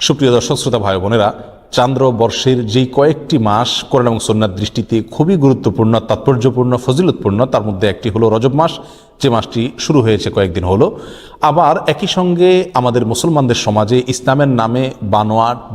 সুপ্রিয় দর্শক, শ্রোতা ভাই বোনেরা, চান্দ্র বর্ষের যেই কয়েকটি মাস কোরআন এবং সন্ন্যার দৃষ্টিতে খুবই গুরুত্বপূর্ণ, তাৎপর্যপূর্ণ, ফজিলতপূর্ণ, তার মধ্যে একটি হলো রজব মাস। যে মাসটি শুরু হয়েছে কয়েকদিন হলো। আবার একই সঙ্গে আমাদের মুসলমানদের সমাজে ইসলামের নামে বানোয়াট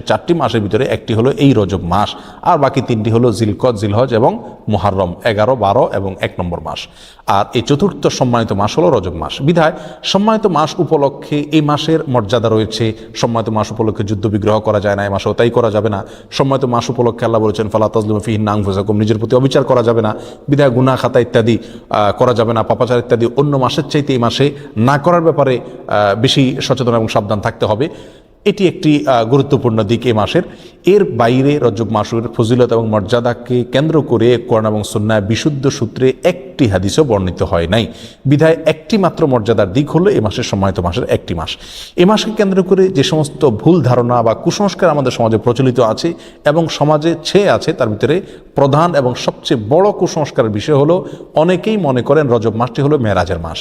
সেই চারটি মাসের ভিতরে একটি হলো এই রজব মাস, আর বাকি তিনটি হলো জিলকত, জিলহজ এবং মোহারম এগারো, বারো এবং এক নম্বর মাস। আর এই চতুর্থ সম্মানিত মাস হলো রজব মাস। বিধায় সম্মানিত মাস উপলক্ষে এই মাসের মর্যাদা রয়েছে। সম্মানিত মাস উপলক্ষে যুদ্ধ বিগ্রহ করা যায় না, এই মাসেও তাই করা যাবে না। সম্মানিত মাস উপলক্ষে আল্লাহ বলেছেন, ফালা তাজলিম নাং ফুসাকুম নিজের প্রতি অবিচার করা যাবে না। বিধায় গুনা খাতা ইত্যাদি করা যাবে না। পাপাচার ইত্যাদি অন্য মাসের চাইতে এই মাসে না করার ব্যাপারে বেশি সচেতন এবং সাবধান থাকতে হবে। এটি একটি গুরুত্বপূর্ণ দিক এ মাসের। এর বাইরে রজব মাসের ফজিলত এবং মর্যাদাকে কেন্দ্র করে কোরআন এবং সন্ন্যায় বিশুদ্ধ সূত্রে একটি হাদিসও বর্ণিত হয় নাই। বিধায় একটি মাত্র মর্যাদার দিক হলো এ মাসের সম্মানিত মাসের একটি মাস। এ মাসকে কেন্দ্র করে যে সমস্ত ভুল ধারণা বা কুসংস্কার আমাদের সমাজে প্রচলিত আছে এবং সমাজে ছেয়ে আছে, তার ভিতরে প্রধান এবং সবচেয়ে বড় কুসংস্কারের বিষয় হলো, অনেকেই মনে করেন রজব মাসটি হলো মেরাজের মাস।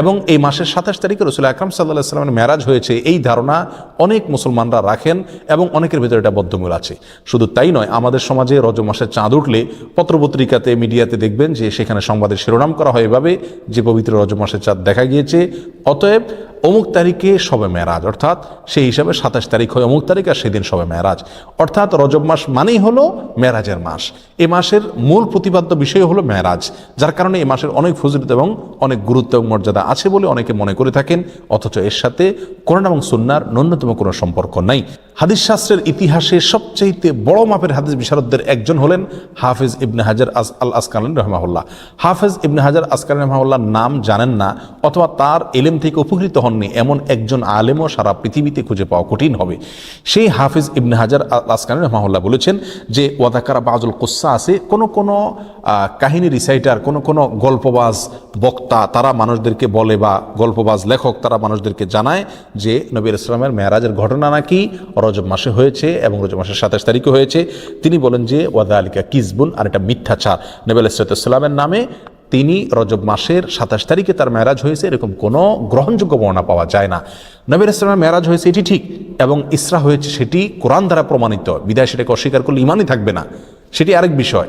এবং এই মাসের সাতাশ তারিখে রসুল আকরাম সাল্লাহ সাল্লামের মেরাজ হয়েছে। এই ধারণা অনেক মুসলমানরা রাখেন এবং অনেকের ভিতরে এটা বদ্ধমূল আছে। শুধু তাই নয়, আমাদের সমাজে রজব মাসের চাঁদ উঠলে পত্রপত্রিকাতে, মিডিয়াতে দেখবেন যে সেখানে সংবাদের শিরোনাম করা হয় এভাবে যে পবিত্র রজ মাসের চাঁদ দেখা গিয়েছে। অতএব অমুক তারিখে সবে মেরাজ অর্থাৎ সেই হিসাবে সাতাশ তারিখ হয় অমুক তারিখ আর সেদিন সবে মেরাজ অর্থাৎ রজব মাস মানেই হলো মেরাজের মাস। এ মাসের মূল প্রতিপাদ্য বিষয় হলো মেরাজ যার কারণে এ মাসের অনেক ফজিলত এবং অনেক গুরুত্ব এবং মর্যাদা আছে বলে অনেকে মনে করে থাকেন। অথচ এর সাথে করোনা এবং সুন্নার ন্যূনতম কোনো সম্পর্ক নাই। হাদিস শাস্ত্রের ইতিহাসে সবচাইতে বড় মাপের হাদিস বিশারদদের একজন হলেন হাফিজ ইবনে হাজার আস আল আসকান রহমাহুল্লাহ। হাফিজ ইবনে হাজার আসকান রহমাহুল্লাহর নাম জানেন না, অথবা তার এলেম থেকে উপকৃত হননি, এমন একজন আলেমও সারা পৃথিবীতে খুঁজে পাওয়া কঠিন হবে। সেই হাফিজ ইবনে হাজার আল আসকান রহমাহুল্লাহ বলেছেন যে, ওয়াদাকারা বাজুল কোসা আছে, কোনো কোনো কাহিনী রিসাইটার কোনো কোনো গল্পবাজ বক্তা, তারা মানুষদেরকে বলে বা গল্পবাজ লেখক, তারা মানুষদেরকে জানায় যে, নবীর ইসলামের মেয়ারাজের ঘটনা নাকি রজব মাসে হয়েছে এবং রজব মাসের সাতাশ তারিখে হয়েছে। তিনি বলেন যে ওয়াদা আলিকা কিসবুন আর এটা মিথ্যাচার। নবী আলাইসালামের নামে তিনি রজব মাসের সাতাশ তারিখে তার মেয়ারাজ হয়েছে, এরকম কোনো গ্রহণযোগ্য বর্ণনা পাওয়া যায় না। নবীর ইসলামের মেয়ারাজ হয়েছে, এটি ঠিক, এবং ইসরা হয়েছে, সেটি কোরআন দ্বারা প্রমাণিত। বিদায় সেটাকে অস্বীকার করলে ইমানই থাকবে না। সেটি আরেক বিষয়।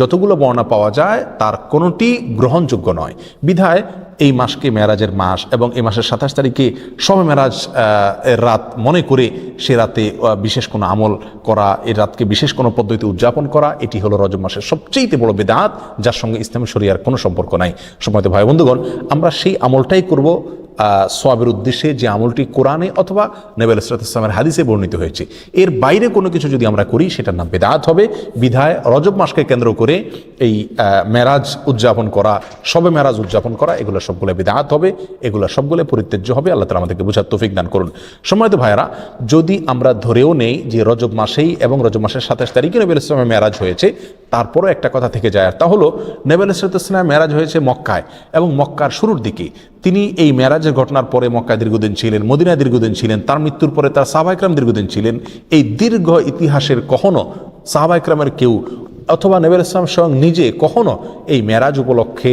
যতগুলো বর্ণনা পাওয়া যায়, তার কোনোটি গ্রহণযোগ্য নয়। বিধায় এই মাসকে মেরাজের মাস এবং এই মাসের সাতাশ তারিখে সবে মেরাজ এর রাত মনে করে সে রাতে বিশেষ কোনো আমল করা, এই রাতকে বিশেষ কোনো পদ্ধতি উদযাপন করা, এটি হলো রজব মাসের সবচেয়ে বড় বেদাত, যার সঙ্গে ইসলামী শরিয়ার কোনো সম্পর্ক নাই। সময়ত ভাই বন্ধুগণ, আমরা সেই আমলটাই করব সোয়াবের উদ্দেশ্যে যে আমলটি কোরআনে অথবা নেবেল ইসলামের হাদিসে বর্ণিত হয়েছে। এর বাইরে কোনো কিছু যদি আমরা করি, সেটার নাম বেদাত হবে। বিধায় রজব মাসকে কেন্দ্র করে এই মেরাজ উদযাপন করা, সবে মেরাজ উদযাপন করা, এগুলো সবগুলো বেদাত হবে। এগুলো সবগুলো পরিত্যাজ্য হবে। আল্লাহ তালা আমাদেরকে বোঝার তৌফিক দান করুন। সময়ত ভাইয়েরা, যদি আমরা ধরেও নেই যে রজব মাসেই এবং রজব মাসের সাতাশ তারিখে নবীল ইসলামের মেরাজ হয়েছে তারপরও একটা কথা থেকে যায়, আর তা হলো নেবেল ইসরাতাম মেরাজ হয়েছে মক্কায় এবং মক্কার শুরুর দিকে। তিনি এই মেরাজের ঘটনার পরে মক্কায় দীর্ঘদিন ছিলেন, মদিনায় দীর্ঘদিন ছিলেন, তার মৃত্যুর পরে তার সাহবাইকরাম দীর্ঘদিন ছিলেন। এই দীর্ঘ ইতিহাসের কখনও সাহবাইকরামের কেউ অথবা নেবেল ইসলাম স্বয়ং নিজে কখনও এই মেরাজ উপলক্ষে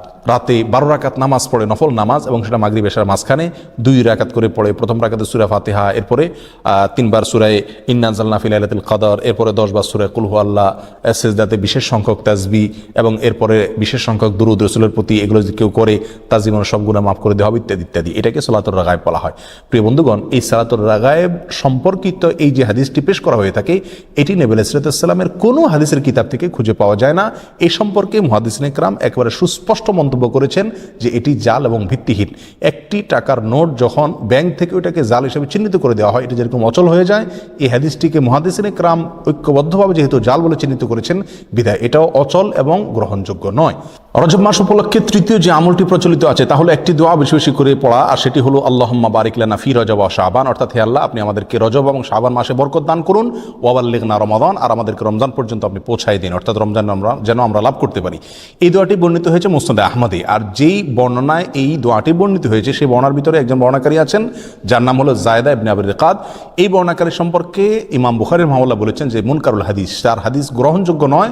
রাতে বারো রাকাত নামাজ পড়ে নফল নামাজ এবং সেটা মাগরি বেশার মাঝখানে দুই রাকাত করে পড়ে। প্রথম রাকাতে সুরা ফাতেহা, এরপরে তিনবার সুরায় ইন্নান জাল্লা ফিলাইলাতুল কাদর, এরপরে দশবার সুরায় কুলহু আল্লাহ সেজদাতে বিশেষ সংখ্যক তাজবি এবং এরপরে বিশেষ সংখ্যক দুরুদ রসুলের প্রতি এগুলো যদি কেউ করে তার জীবনের সব গুণা মাফ করে দেওয়া হবে ইত্যাদি ইত্যাদি। এটাকে সালাতুর রাগায়েব বলা হয়। প্রিয় বন্ধুগণ, এই সালাতুর রাগায়েব সম্পর্কিত এই যে হাদিসটি পেশ করা হয়ে থাকে, এটি নেবেল ইসরাতামের কোনো হাদিসের কিতাব থেকে খুঁজে পাওয়া যায় না। এই সম্পর্কে মহাদিস ইকরাম একেবারে সুস্পষ্ট মন্তব্য করেছেন যে এটি জাল এবং ভিত্তিহীন। একটি টাকার নোট যখন ব্যাংক থেকে ওইটাকে জাল হিসেবে চিহ্নিত করে দেওয়া হয়, এটি যেরকম অচল হয়ে যায়, এই হাদিসটিকে মহাদিসিনে ক্রাম ঐক্যবদ্ধভাবে যেহেতু জাল বলে চিহ্নিত করেছেন, বিধায় এটাও অচল এবং গ্রহণযোগ্য নয়। রজব মাস উপলক্ষে তৃতীয় যে আমলটি প্রচলিত আছে, তাহলে একটি দোয়া বেশি বেশি করে পড়া, আর সেটি হলো, আল্লাহম্মা বারিকলানা ফি রজব শাহবান অর্থাৎ হে আল্লাহ, আপনি আমাদেরকে রজব এবং শাহবান মাসে বরকত দান করুন ওয়াবাল্লিগনা রমাদান আর আমাদেরকে রমজান পর্যন্ত আপনি পৌঁছাই দিন, অর্থাৎ রমজান আমরা যেন আমরা লাভ করতে পারি। এই দোয়াটি বর্ণিত হয়েছে মুসনাদে আহমদে, আর যেই বর্ণনায় এই দোয়াটি বর্ণিত হয়েছে, সেই বর্ণার ভিতরে একজন বর্ণাকারী আছেন, যার নাম হলো জায়দা ইবনে আবির রেকাদ এই বর্ণাকারী সম্পর্কে ইমাম বুখারের মামলা বলেছেন যে, মুনকারুল হাদিস তার হাদিস গ্রহণযোগ্য নয়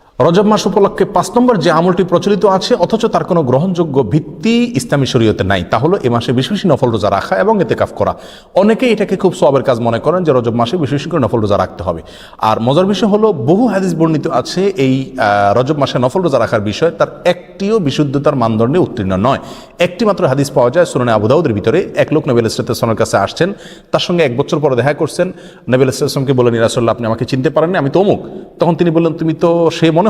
রজব মাস উপলক্ষে পাঁচ নম্বর যে আমলটি প্রচলিত আছে, অথচ তার কোনো গ্রহণযোগ্য ভিত্তি ইসলামী শরীয়তে নাই। তা হলো এ মাসে বেশি বেশি নফল রোজা রাখা এবং এতে কাফ করা। অনেকেই এটাকে খুব সবের কাজ মনে করেন যে রজব মাসে বেশি বেশি করে নফল রোজা রাখতে হবে। আর মজার বিষয় হলো, বহু হাদিস বর্ণিত আছে এই রজব মাসে নফল রোজা রাখার বিষয় তার একটিও বিশুদ্ধতার মানদণ্ডে উত্তীর্ণ নয়। একটি মাত্র হাদিস পাওয়া যায় সুরনে আবুদাউদের ভিতরে। এক লোক নবীল ইসলামের কাছে আসছেন, তার সঙ্গে এক বছর পরে দেখা করছেন। নবীল ইসলামকে বলেন ইরাসল্লাহ আপনি আমাকে চিনতে পারেননি, আমি তো অমুক তখন তিনি বললেন, তুমি তো সে মনে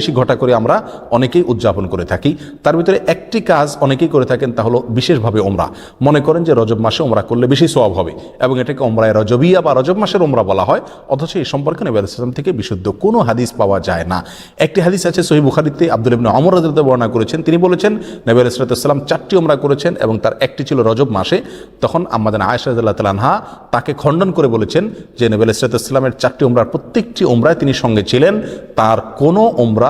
বেশি ঘটা করে আমরা অনেকেই উদযাপন করে থাকি। তার ভিতরে একটি কাজ অনেকেই করে থাকেন, তা হলো বিশেষভাবে ওমরা মনে করেন যে রজব মাসে ওমরা করলে বেশি সওয়াব হবে এবং এটাকে ওমরায় রজবিয়া বা রজব মাসের ওমরা বলা হয়। অথচ এই সম্পর্কে নবী আলাইহিস সালাম থেকে বিশুদ্ধ কোনো হাদিস পাওয়া যায় না। একটি হাদিস আছে সহি বুখারিতে আব্দুল ইবনে অমর রাদিয়াল্লাহু বর্ণনা করেছেন। তিনি বলেছেন, নবী আলাইহিস সালাম চারটি ওমরা করেছেন এবং তার একটি ছিল রজব মাসে। তখন আমাদের আয়েশা রাদিয়াল্লাহু তাআলা তাকে খণ্ডন করে বলেছেন যে নবী আলাইহিস সালামের চারটি ওমরার প্রত্যেকটি ওমরায় তিনি সঙ্গে ছিলেন। তার কোনো ওমরা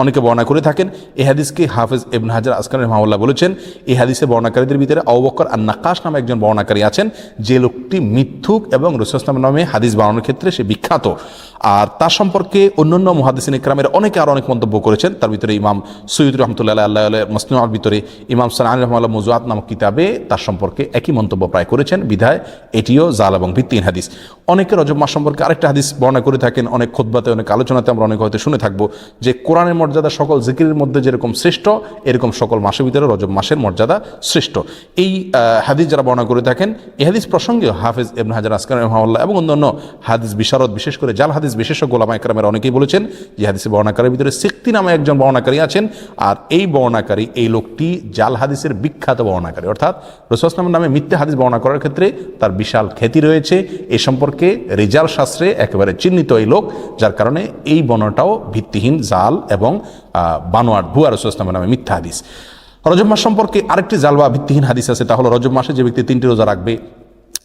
অনেকে বর্ণনা করে থাকেন এই হাদিসকে হাফেজ এবন হাজার আসকানের রহমাউল্লাহ বলেছেন। এই হাদিসে বর্ণাকারীদের ভিতরে অবকর আর নাকাশ নামে একজন বর্ণাকারী আছেন, যে লোকটি মিথ্যুক এবং রসুলাম নামে হাদিস বানানোর ক্ষেত্রে সে বিখ্যাত। আর তার সম্পর্কে অন্যান্য মহাদিসিন ইকরামের অনেকে আরও অনেক মন্তব্য করেছেন। তার ভিতরে ইমাম সৈয়দ রহমতুল্লাহ আল্লাহ মসনুমার ভিতরে ইমাম সালান রহমাল্লাহ মজুয়াত নামক কিতাবে তার সম্পর্কে একই মন্তব্য প্রায় করেছেন। বিধায় এটিও জাল এবং ভিত্তিহীন হাদিস। অনেকে রজব মাস সম্পর্কে আরেকটা হাদিস বর্ণনা করে থাকেন। অনেক খোদবাতে অনেক আলোচনাতে আমরা অনেক হয়তো শুনে থাকব যে কোরআনের মর্যাদা সকল জিকিরের মধ্যে যেরকম শ্রেষ্ঠ, এরকম সকল মাসের ভিতরে রজব মাসের মর্যাদা শ্রেষ্ঠ। এই হাদিস যারা বর্ণনা করে থাকেন, এই হাদিস প্রসঙ্গে হাফিজ ইবন হাজার আসকার রহমাল্লাহ এবং অন্যান্য হাদিস বিশারদ বিশেষ করে জাল হাদিস বিশেষজ্ঞ গোলামা একরামের অনেকেই বলেছেন যে হাদিসে বর্ণাকারীর ভিতরে সিক্তি নামে একজন বর্ণাকারী আছেন আর এই বর্ণাকারী, এই লোকটি জাল হাদিসের বিখ্যাত বর্ণাকারী। অর্থাৎ রসুলামের নামে মিথ্যা হাদিস বর্ণনা করার ক্ষেত্রে তার বিশাল খ্যাতি রয়েছে। এ সম্পর্কে রেজাল শাস্ত্রে একেবারে চিহ্নিত এই লোক, যার কারণে এই বর্ণনাটাও ভিত্তিহীন জাল এবং বানোয়ার ভুয়া রসুলামের নামে মিথ্যা হাদিস। রজব মাস সম্পর্কে আরেকটি জাল বা ভিত্তিহীন হাদিস আছে, তা হলো রজব মাসে যে ব্যক্তি তিনটি রোজা রাখবে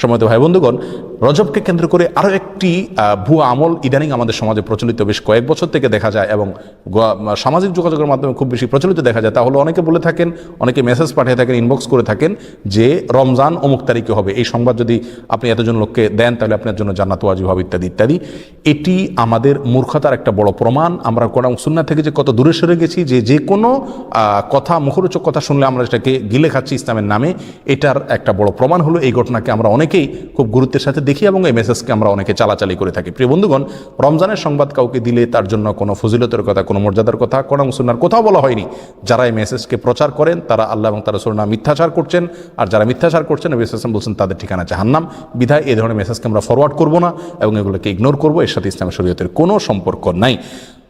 সময়ত ভাই বন্ধুগণ, রজবকে কেন্দ্র করে আরও একটি ভুয়া আমল ইদানিং আমাদের সমাজে প্রচলিত। বেশ কয়েক বছর থেকে দেখা যায় এবং সামাজিক যোগাযোগের মাধ্যমে খুব বেশি প্রচলিত দেখা যায়। তাহলে অনেকে বলে থাকেন, অনেকে মেসেজ পাঠিয়ে থাকেন ইনবক্স করে থাকেন যে রমজান অমুক তারিখে হবে। এই সংবাদ যদি আপনি এতজন লোককে দেন, তাহলে আপনার জন্য জান্নাত, ওয়াজিব হবে ইত্যাদি ইত্যাদি। এটি আমাদের মূর্খতার একটা বড় প্রমাণ। আমরা কোরআন সুন্না থেকে যে কত দূরে সরে গেছি, যে যে কোনো কথা মুখরোচক কথা শুনলে আমরা সেটাকে গিলে খাচ্ছি ইসলামের নামে, এটার একটা বড় প্রমাণ হলো এই ঘটনাকে আমরা অনেকেই খুব গুরুত্বের সাথে দেখি এবং এই মেসেজকে আমরা অনেকে চালাচালি করে থাকি। প্রিয় বন্ধুগণ, রমজানের সংবাদ কাউকে দিলে তার জন্য কোনো ফজিলতের কথা, কোনো মর্যাদার কথা কোরআন সুন্নার কোথাও বলা হয়নি। যারা এই মেসেজকে প্রচার করেন, তারা আল্লাহ এবং তারা সুন্না মিথ্যাচার করছেন। আর যারা মিথ্যাচার করছেন, নবী সাল্লাম বলছেন, তাদের ঠিকানা জাহান্নাম। বিধায় এই ধরনের মেসেজকে আমরা ফরওয়ার্ড করব না এবং এগুলোকে ইগনোর করব। এর সাথে ইসলামের শরীয়তের কোনো সম্পর্ক নাই।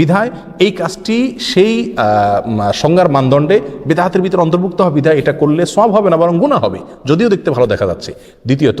বিধায় এই কাজটি সেই সংজ্ঞার মানদণ্ডে বেদাতের ভিতরে অন্তর্ভুক্ত হবে বিধায় এটা করলে সব হবে না, বরং গুণা হবে। যদিও দেখতে ভালো দেখা যাচ্ছে। দ্বিতীয়ত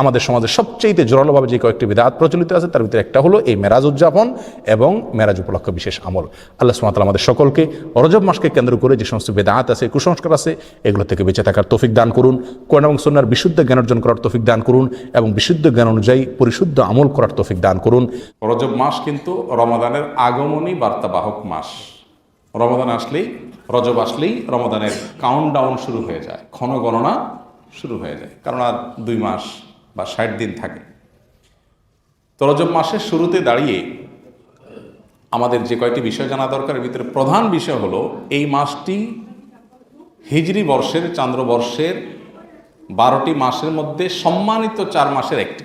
আমাদের সমাজে সবচেয়ে জোরালোভাবে যে কয়েকটি বিদাত প্রচলিত আছে, তার ভিতরে একটা হলো এই মেরাজ উদযাপন এবং মেরাজ উপলক্ষ বিশেষ আমল। আল্লাহ সুমাতাল আমাদের সকলকে রজব মাসকে কেন্দ্র করে যে সমস্ত বেদাত আছে, কুসংস্কার আছে, এগুলো থেকে বেঁচে থাকার তৌফিক দান করুন। কোরআন এবং সন্ন্যার বিশুদ্ধ জ্ঞান অর্জন করার তৌফিক দান করুন এবং বিশুদ্ধ জ্ঞান অনুযায়ী পরিশুদ্ধ আমল করার তৌফিক দান করুন। রজব মাস কিন্তু রমাদানের আগমনী বার্তাবাহক মাস। রমাদান আসলেই, রজব আসলেই রমাদানের কাউন্ট ডাউন শুরু হয়ে যায় ক্ষণ গণনা শুরু হয়ে যায়। কারণ আর দুই মাস বা ষাট দিন থাকে। তো রজব মাসের শুরুতে দাঁড়িয়ে আমাদের যে কয়েকটি বিষয় জানা দরকার, এর ভিতরে প্রধান বিষয় হলো এই মাসটি হিজরি বর্ষের চান্দ্রবর্ষের বারোটি মাসের মধ্যে সম্মানিত চার মাসের একটি।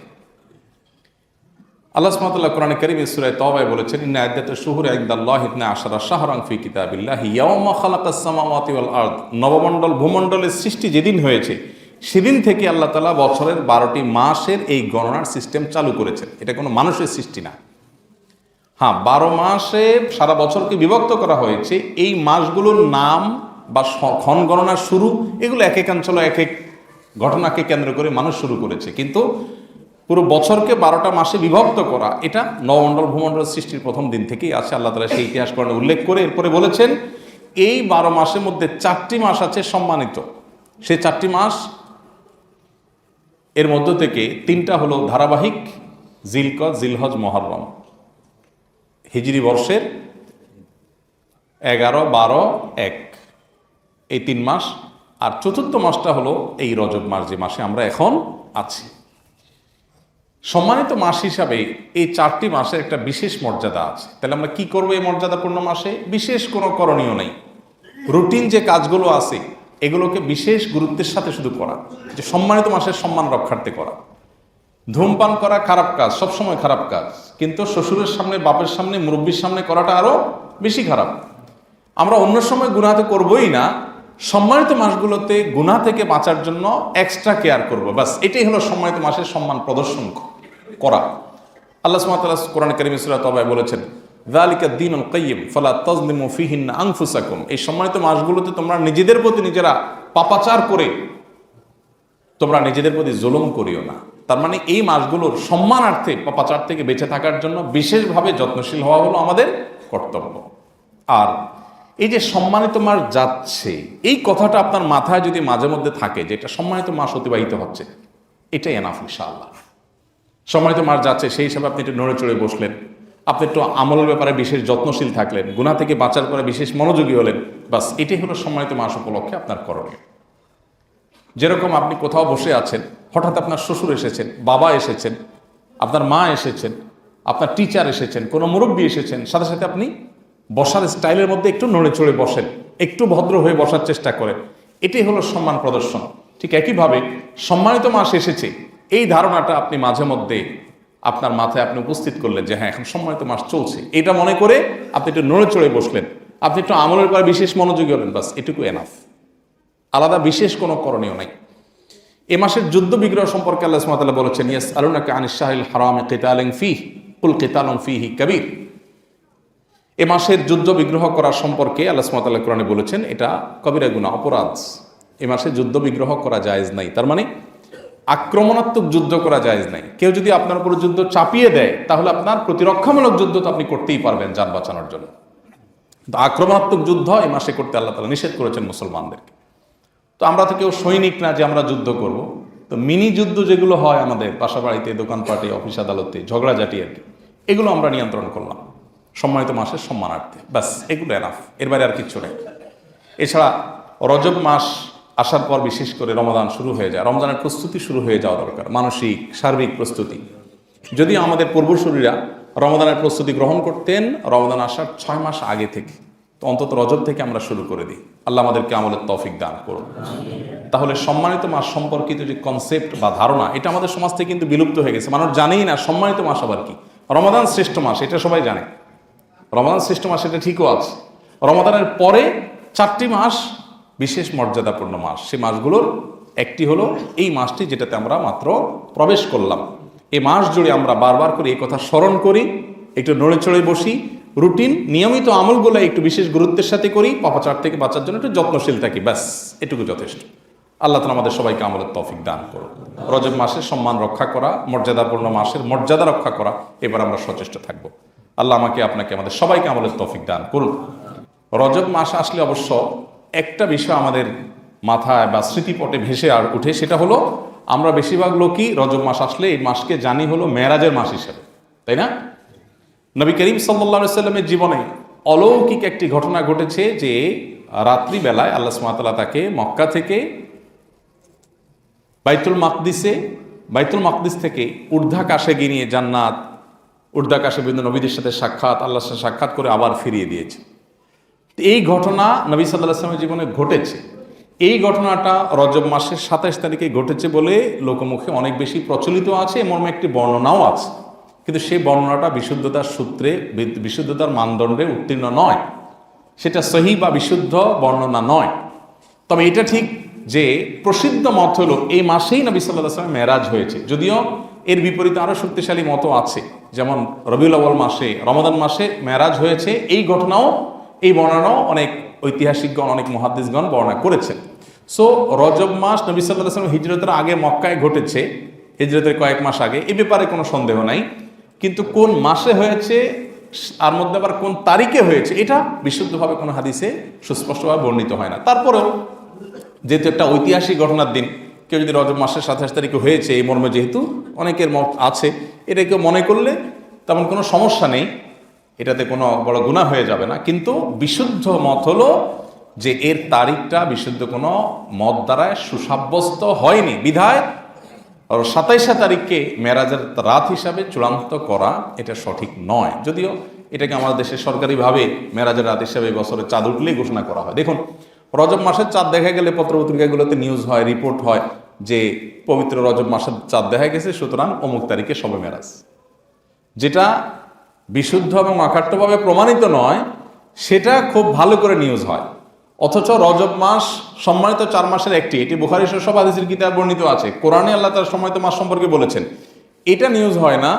আল্লাহ সুবহানাহু কোরআন করিম সূরা তওবায় বলেছেন, ইন্না আদ্দাত শুহুর ইনদাল্লাহ ইতনা আশারা শাহরান ফি কিতাবিল্লাহ ইয়াওমা খালাকাস সামাওয়াতি ওয়াল আরদ। নবমণ্ডল, ভূমণ্ডলের সৃষ্টি যেদিন হয়েছে সেদিন থেকে আল্লাহ তাআলা বছরের বারোটি মাসের এই গণনার সিস্টেম চালু করেছেন। এটা কোনো মানুষের সৃষ্টি না। হ্যাঁ বারো মাসে সারা বছরকে বিভক্ত করা হয়েছে। এই মাসগুলোর নাম বা ক্ষণ গণনার শুরু, এগুলো এক এক অঞ্চলে এক এক ঘটনাকে কেন্দ্র করে মানুষ শুরু করেছে। কিন্তু পুরো বছরকে বারোটা মাসে বিভক্ত করা, এটা নবমণ্ডল, ভূমণ্ডল সৃষ্টির প্রথম দিন থেকেই আছে। আল্লাহ তালা সেই ইতিহাস করণে উল্লেখ করে এরপরে বলেছেন, এই বারো মাসের মধ্যে চারটি মাস আছে সম্মানিত। সেই চারটি মাস এর মধ্য থেকে তিনটা হলো ধারাবাহিক জিলকদ জিলহজ, মহরম। হিজরি বর্ষের এগারো, বারো, এক। এই তিন মাস। আর চতুর্থ মাসটা হলো এই রজব মাস, যে মাসে আমরা এখন আছি। সম্মানিত মাস হিসাবে এই চারটি মাসের একটা বিশেষ মর্যাদা আছে। তাহলে আমরা কি করব এই মর্যাদাপূর্ণ মাসে? বিশেষ কোনো করণীয় নেই। রুটিন যে কাজগুলো আছে এগুলোকে বিশেষ গুরুত্বের সাথে শুধু করা, যে সম্মানিত মাসের সম্মান রক্ষার্থে করা। ধূমপান করা খারাপ কাজ, সবসময় খারাপ কাজ, কিন্তু শ্বশুরের সামনে, বাপের সামনে, মুরব্বীর সামনে করাটা আরও বেশি খারাপ। আমরা অন্য সময় গুনাতে করবই না, সম্মানিত মাসগুলোতে গুনাহ থেকে বাঁচার জন্য এক্সট্রা কেয়ার করব। বাস এটাই হলো সম্মানিত মাসের সম্মান প্রদর্শন করা। আল্লাহ সুবহানাহু কোরআন কারীম সূরা তবায় বলেছেন যালিকা দ্বীনুল কাইয়্যিম ফালা তাজলিমু ফীহিন্না আনফুসাকুম এই সম্মানিত মাসগুলোতে তোমরা নিজেদের প্রতি নিজেরা পাপাচার করে, তোমরা নিজেদের প্রতি জুলুম করিও না। তার মানে এই মাসগুলোর সম্মানার্থে পাপাচার থেকে বেঁচে থাকার জন্য বিশেষভাবে যত্নশীল হওয়া হলো আমাদের কর্তব্য। আর এই যে সম্মানিত মাস যাচ্ছে, এই কথাটা আপনার মাথায় যদি মাঝে মধ্যে থাকে যে এটা সম্মানিত মাস অতিবাহিত হচ্ছে, এটাই এনাফ ইনশাআল্লাহ। সম্মানিত মাস যাচ্ছে, সেই হিসাবে আপনি একটু নড়ে চড়ে বসলেন। আপনি একটু আমলের ব্যাপারে বিশেষ যত্নশীল থাকলেন গুণা থেকে বাঁচার পরে বিশেষ মনোযোগী হলেন, বাস এটাই হলো সম্মানিত মাস উপলক্ষে আপনার করণীয়। যেরকম আপনি কোথাও বসে আছেন, হঠাৎ আপনার শ্বশুর এসেছেন, বাবা এসেছেন, আপনার মা এসেছেন, আপনার টিচার এসেছেন, কোনো মুরব্বী এসেছেন, সাথে সাথে আপনি বসার স্টাইলের মধ্যে একটু নড়ে চড়ে বসেন, একটু ভদ্র হয়ে বসার চেষ্টা করেন, এটাই হলো সম্মান প্রদর্শন। ঠিক একইভাবে সম্মানিত মাস এসেছে, এই ধারণাটা আপনি মাঝে মধ্যে আপনার মাথায় আপনি উপস্থিত করলেন যে হ্যাঁ এখন সম্মানিত মাস চলছে। এটা মনে করে আপনি একটু নড়ে চড়ে বসলেন। আপনি একটু আমলের পর বিশেষ মনোযোগী হলেন, বাস, এটুকু এনাফ আলাদা বিশেষ কোনো করণীয় নাই। এ মাসের যুদ্ধ বিগ্রহ সম্পর্কে আল্লাহ সুবহানাহু বলেছেন ইয়াস আলুনাকা আনিস শাহিল হারাম কিতালিন ফি কুল কিতালুন ফিহি কাবীর। এ মাসের যুদ্ধ বিগ্রহ করার সম্পর্কে আল্লাহ সুবহানাহু কোরআনে বলেছেন, এটা কবিরা গুনাহ, অপরাধ। এ মাসে যুদ্ধ বিগ্রহ করা জায়েজ নাই। তার মানে আক্রমণাত্মক যুদ্ধ করা যায় নাই। কেউ যদি আপনার উপর যুদ্ধ চাপিয়ে দেয়, তাহলে আপনার প্রতিরক্ষামূলক যুদ্ধ তো আপনি করতেই পারবেন যান বাঁচানোর জন্য। কিন্তু আক্রমণাত্মক যুদ্ধ এই মাসে করতে আল্লাহ তালা নিষেধ করেছেন মুসলমানদেরকে। তো আমরা তো কেউ সৈনিক না যে আমরা যুদ্ধ করব। তো মিনি যুদ্ধ যেগুলো হয় আমাদের বাসা বাড়িতে দোকানপাটে, অফিস আদালতে, ঝগড়াঝাটি আর কি, এগুলো আমরা নিয়ন্ত্রণ করলাম। সম্মানিত মাসের সম্মানার্থে। ব্যাস, এগুলো এনাফ এর বাইরে আর কিচ্ছু নেই। এছাড়া রজব মাস আসার পর বিশেষ করে রমাদান শুরু হয়ে যায়। রমজানের প্রস্তুতি শুরু হয়ে যাওয়া দরকার। মানসিক, সার্বিক প্রস্তুতি। যদিও আমাদের পূর্বসূরীরা রমদানের প্রস্তুতি গ্রহণ করতেন, রমদান আসার ছয় মাস আগে থেকে। তো অন্তত রজব থেকে আমরা শুরু করে দিই। আল্লাহ আমাদেরকে আমলের তফিক দান করুন। তাহলে সম্মানিত মাস সম্পর্কিত যে কনসেপ্ট বা ধারণা, এটা আমাদের সমাজ থেকে কিন্তু বিলুপ্ত হয়ে গেছে। মানুষ জানেই না সম্মানিত মাস আবার কি। রমাদান শ্রেষ্ঠ মাস, এটা সবাই জানে। রমাদান শ্রেষ্ঠ মাস, এটা ঠিকও আছে। রমাদানের পরে চারটি মাস বিশেষ মর্যাদাপূর্ণ মাস। সেই মাসগুলোর একটি হলো এই মাসটি যেটাতে আমরা মাত্র প্রবেশ করলাম। এই মাস জুড়ে আমরা বারবার করে এই কথা স্মরণ করি, একটু নড়ে চড়ে বসি, রুটিন, নিয়মিত আমলগুলো একটু বিশেষ গুরুত্বের সাথে করি, পাপাচার থেকে বাঁচার জন্য একটু যত্নশীল থাকি, ব্যাস, এটুকু যথেষ্ট। আল্লাহ তালা আমাদের সবাইকে আমলের তৌফিক দান করুন রজব মাসের সম্মান রক্ষা করা, মর্যাদাপূর্ণ মাসের মর্যাদা রক্ষা করা, এবার আমরা সচেষ্ট থাকব। আল্লাহ আমাকে, আপনাকে আমাদের সবাইকে আমলের তৌফিক দান করুন রজব মাস আসলে অবশ্য একটা বিষয় আমাদের মাথায় বা স্মৃতিপটে ভেসে আর উঠে, সেটা হলো আমরা বেশিরভাগ লোকই রজব মাস আসলে এই মাসকে জানি হলো মেরাজের মাস হিসেবে, তাই না? নবী করিম সাল্লা সাল্লামের জীবনে অলৌকিক একটি ঘটনা ঘটেছে যে রাত্রিবেলায় আল্লাহ সুমাতাল্লাহ তাকে মক্কা থেকে বাইতুল মাকদিসে, বাইতুল মাকদিস থেকে ঊর্ধ্বাকাশে গিয়ে নিয়ে জান্নাত, ঊর্ধ্বাকাশে বিভিন্ন নবীদের সাথে সাক্ষাৎ, আল্লাহর সাথে সাক্ষাৎ করে আবার ফিরিয়ে দিয়েছে। এই ঘটনা নবী সাল্লাহ আসলামের জীবনে ঘটেছে। এই ঘটনাটা রজব মাসের সাতাইশ তারিখে ঘটেছে বলে লোকমুখে অনেক বেশি প্রচলিত আছে, এমন একটি বর্ণনাও আছে। কিন্তু সেই বর্ণনাটা বিশুদ্ধতার সূত্রে বিশুদ্ধতার মানদণ্ডে উত্তীর্ণ নয়। সেটা সহি বা বিশুদ্ধ বর্ণনা নয়। তবে এটা ঠিক যে প্রসিদ্ধ মত হলো, এই মাসেই নবী সাল্লাহ আসলামের মেরাজ হয়েছে। যদিও এর বিপরীতে আরও শক্তিশালী মত আছে। যেমন রবিউল আউ্বাল মাসে, রমাদান মাসে মেরাজ হয়েছে। এই ঘটনাও এই বর্ণনাও অনেক ঐতিহাসিকগণ অনেক মহাদ্দিসগণ বর্ণনা করেছেন। সো রজব মাস নবী সাল্লাহ আসলাম হিজরতের আগে মক্কায় ঘটেছে। হিজরতের কয়েক মাস আগে। এ ব্যাপারে কোনো সন্দেহ নাই। কিন্তু কোন মাসে হয়েছে আর মধ্যে আবার কোন তারিখে হয়েছে, এটা বিশুদ্ধভাবে কোনো হাদিসে সুস্পষ্টভাবে বর্ণিত হয় না। তারপরেও যেহেতু একটা ঐতিহাসিক ঘটনার দিন, কেউ যদি রজব মাসের সাতাশ তারিখে হয়েছে, এই মর্মে যেহেতু অনেকের মত আছে, এটা কেউ মনে করলে তেমন কোনো সমস্যা নেই। এটাতে কোনো বড় গুণা হয়ে যাবে না। কিন্তু বিশুদ্ধ মত হলো যে এর তারিখটা বিশুদ্ধ কোনো মত দ্বারায় সুসাব্যস্ত হয়নি। বিধায় সাতাইশা তারিখকে মেরাজের রাত হিসাবে চূড়ান্ত করা এটা সঠিক নয়। যদিও এটাকে আমাদের দেশে সরকারিভাবে মেরাজের রাত হিসাবে বছরে চাঁদ উঠলেই ঘোষণা করা হয়। দেখুন, রজব মাসের চাঁদ দেখা গেলে পত্রপত্রিকাগুলোতে নিউজ হয় রিপোর্ট হয় যে পবিত্র রজব মাসের চাঁদ দেখা গেছে, সুতরাং অমুক তারিখে সবে মেরাজ। যেটা বিশুদ্ধ এবং অকাট্যভাবে প্রমাণিত নয়, সেটা খুব ভালো করে নিউজ হয়। অথচ রজব মাস সম্মানিত চার মাসের একটি, এটি বুখারি সব হাদিসের কিতাব বর্ণিত আছে। কোরআনে আল্লাহ তার সম্মানিত মাস সম্পর্কে বলেছেন, এটা নিউজ হয় না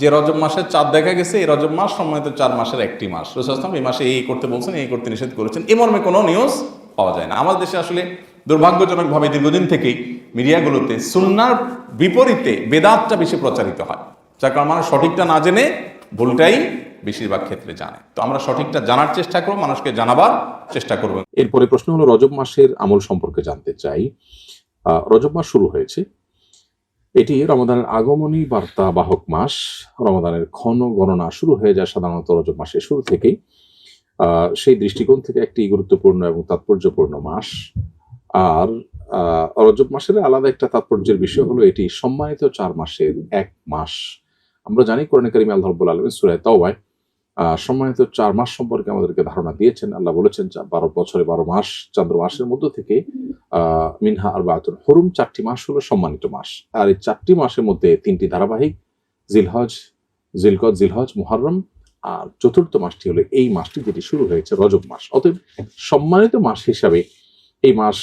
যে রজব মাসের চাঁদ দেখা গেছে, এই রজব মাস সম্মানিত চার মাসের একটি মাস। রসুলাম এই মাসে এই করতে বলছেন, এই করতে নিষেধ করেছেন। এ মর্মে কোনো নিউজ পাওয়া যায় না। আমাদের দেশে আসলে দুর্ভাগ্যজনকভাবে দীর্ঘদিন থেকেই মিডিয়াগুলোতে সুন্নার বিপরীতে বেদাতটা বেশি প্রচারিত হয়, যার কারণ মানুষ সঠিকটা না জেনে ভুলটাই বেশিরভাগ ক্ষেত্রে জানে। তো আমরা সঠিকটা জানার চেষ্টা করব, মানুষকে জানাবার চেষ্টা করব। এরপরে প্রশ্ন হলো, রজব মাসের আমল সম্পর্কে জানতে চাই। রজব মাস শুরু হয়েছে। এটি রমাদানের আগমনী বার্তা বাহক মাস। রমাদানের ক্ষণ গণনা শুরু হয়ে যায় সাধারণত রজব মাসের শুরু থেকেই। সেই দৃষ্টিকোণ থেকে একটি গুরুত্বপূর্ণ এবং তাৎপর্যপূর্ণ মাস। আর রজব মাসের আলাদা একটা তাৎপর্যের বিষয় হলো, এটি সম্মানিত চার মাসের এক মাস। আমরা জানি কোরআন করিম আল্লাহ রব্বুল আলমী সুরায় তাওবায় সম্মানিত চার মাস সম্পর্কে আমাদেরকে ধারণা দিয়েছেন। আল্লাহ বলেছেন বারো বছরে বারো মাস চন্দ্র মাসের মধ্য থেকে মিনহা আর বাতুল হরুম, চারটি মাস হলো সম্মানিত মাস। আর এই চারটি মাসের মধ্যে তিনটি ধারাবাহিক, জিলহজ, জিলকদ, জিলহজ, মুহররম, আর চতুর্থ মাসটি হলো এই মাসটি যেটি শুরু হয়েছে রজব মাস। অতএব সম্মানিত মাস হিসাবে এই মাস,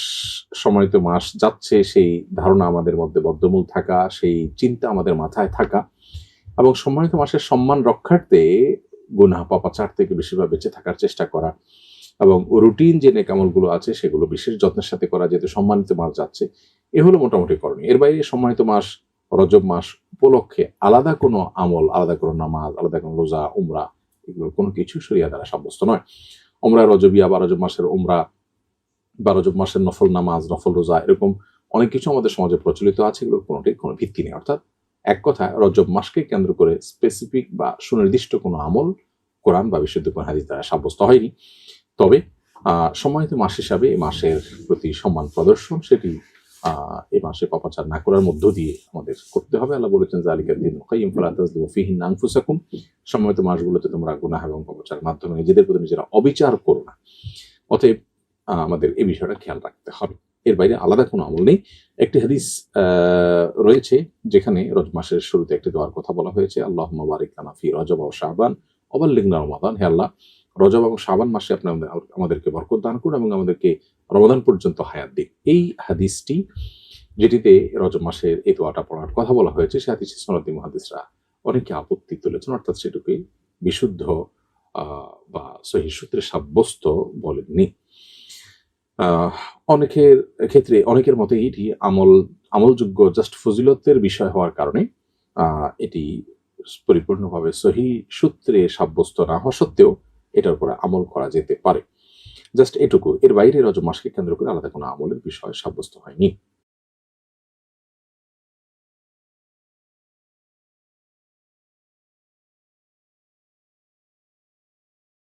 সম্মানিত মাস যাচ্ছে, সেই ধারণা আমাদের মধ্যে বদ্ধমূল থাকা, সেই চিন্তা আমাদের মাথায় থাকা। এবং সম্মানিত মাসের সম্মান রক্ষার্থে গুনাহ পাপাচার থেকে বেশিরভাগ বেঁচে থাকার চেষ্টা করা এবং রুটিন যে নেকামলগুলো আছে সেগুলো বিশেষ যত্নের সাথে করা যেহেতু সম্মানিত মাস যাচ্ছে, এ হলো মোটামুটি করণীয়। এর বাইরে সম্মানিত মাস, রজব মাস উপলক্ষে আলাদা কোনো আমল, আলাদা কোনো নামাজ, আলাদা কোনো রোজা, উমরা, এগুলো কোনো কিছু সরিয়া দ্বারা সাব্যস্ত নয়। ওমরা রজবিয়া বা রজব মাসের উমরা বা রজব মাসের নফল নামাজ, নফল রোজা, এরকম অনেক কিছু আমাদের সমাজে প্রচলিত আছে, এগুলোর কোনোটির কোনো ভিত্তি নেই। অর্থাৎ এক কথায়, রজব মাসকে কেন্দ্র করে স্পেসিফিক বা সুনির্দিষ্ট কোনো আমল, কোরআন বা বিশুদ্ধ কোরআন হাদিস দ্বারা সাব্যস্ত হয়নি। তবে সম্মানিত মাস হিসাবে এই মাসের প্রতি সম্মান প্রদর্শন সেটি এই মাসে পাপাচার না করার মধ্য দিয়ে আমাদের করতে হবে। আল্লাহ বলেছেন জালিকার দিন কাইম ফালাতাজলিমু ফিহি আনফুসাকুম। সম্মানিত মাসগুলোতে তোমরা গুনাহ এবং পাপাচারের মাধ্যমে নিজেদের প্রতি নিজেরা অবিচার করো না। অতএব আমাদের এই বিষয়টা খেয়াল রাখতে হবে। এর বাইরে আলাদা কোনো আমল নেই। একটি হাদিস রয়েছে যেখানে রজ মাসের শুরুতে একটি দোয়ার কথা বলা হয়েছে আল্লাহ বারিক লানা ফি রজব ও শাহবান অবাল্লিগনা রমাদান। হে আল্লাহ, রজব এবং শাবান মাসে আপনি আমাদেরকে বরকত দান করুন এবং আমাদেরকে রমাদান পর্যন্ত হায়াত দিন। এই হাদিসটি, যেটিতে রজব মাসের এই দোয়াটা পড়ার কথা বলা হয়েছে, সে হাদিস সনদি মহাদিসরা অনেকে আপত্তি তুলেছেন, অর্থাৎ সেটুকুই বিশুদ্ধ বা সহি সূত্রে সাব্যস্ত বলেননি। অনেকের ক্ষেত্রে, অনেকের মতে এটি আমল, আমলযোগ্য জাস্ট ফজিলতের বিষয় হওয়ার কারণে এটি পরিপূর্ণভাবে সহি সূত্রে সাব্যস্ত না হওয়া সত্ত্বেও এটার উপরে আমল করা যেতে পারে। জাস্ট এটুকু। এর বাইরে রজব মাসকে কেন্দ্র করে আলাদা কোনো আমলের বিষয় সাব্যস্ত হয়নি।